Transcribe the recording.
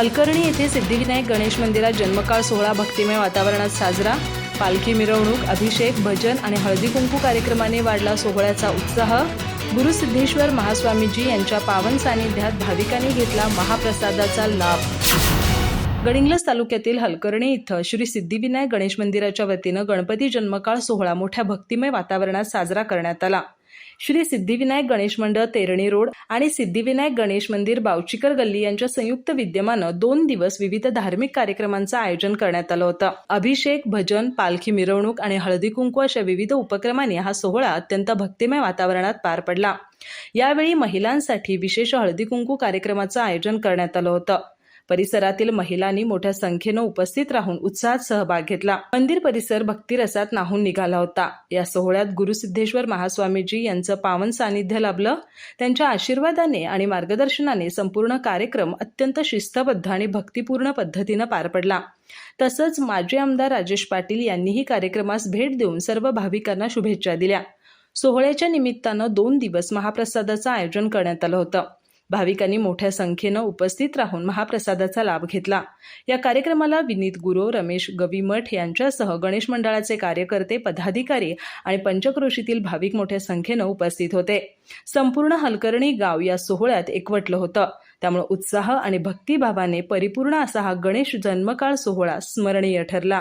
हलकर्णी येथे सिद्धिविनायक गणेश मंदिरात जन्मकाळ सोहळा भक्तिमय वातावरणात साजरा. पालखी मिरवणूक अभिषेक भजन आणि हळदी कुंकू कार्यक्रमाने वाढला सोहळ्याचा उत्साह. गुरु सिद्धेश्वर महास्वामीजी यांच्या पावन सानिध्यात भाविकांनी घेतला महाप्रसादाचा लाभ. गडिंग्लज तालुक्यातील हलकर्णी इथं श्री सिद्धिविनायक गणेश मंदिराच्या वतीनं गणपती जन्मकाळ सोहळा मोठ्या भक्तिमय वातावरणात साजरा करण्यात आला. श्री सिद्धिविनायक गणेश मंडळ तेरणी रोड आणि सिद्धिविनायक गणेश मंदिर बावचीकर गल्ली यांच्या संयुक्त विद्यमानं दोन दिवस विविध धार्मिक कार्यक्रमांचं आयोजन करण्यात आलं होतं. अभिषेक भजन पालखी मिरवणूक आणि हळदी कुंकू अशा विविध उपक्रमांनी हा सोहळा अत्यंत भक्तिमय वातावरणात पार पडला. यावेळी महिलांसाठी विशेष हळदी कुंकू कार्यक्रमाचं आयोजन करण्यात आलं होतं. परिसरातील महिलांनी मोठ्या संख्येनं उपस्थित राहून उत्साहात सहभाग घेतला. मंदिर परिसर भक्तिरसात नाहून निघाला होता. या सोहळ्यात गुरुसिद्धेश्वर महास्वामीजी यांचं पावन सानिध्य लाभलं. त्यांच्या आशीर्वादाने आणि मार्गदर्शनाने संपूर्ण कार्यक्रम अत्यंत शिस्तबद्ध आणि भक्तिपूर्ण पद्धतीनं पार पडला. तसंच माजी आमदार राजेश पाटील यांनीही कार्यक्रमास भेट देऊन सर्व भाविकांना शुभेच्छा दिल्या. सोहळ्याच्या निमित्तानं दोन दिवस महाप्रसादाचं आयोजन करण्यात आलं होतं. भाविकांनी मोठ्या संख्येनं उपस्थित राहून महाप्रसादाचा लाभ घेतला. या कार्यक्रमाला विनीत गुरो रमेश गवीमठ यांच्यासह गणेश मंडळाचे कार्यकर्ते पदाधिकारी आणि पंचक्रोशीतील भाविक मोठ्या संख्येनं उपस्थित होते. संपूर्ण हलकर्णी गाव या सोहळ्यात एकवटलं होतं. त्यामुळे उत्साह आणि भक्तिभावाने परिपूर्ण असा हा गणेश जन्मकाळ सोहळा स्मरणीय ठरला.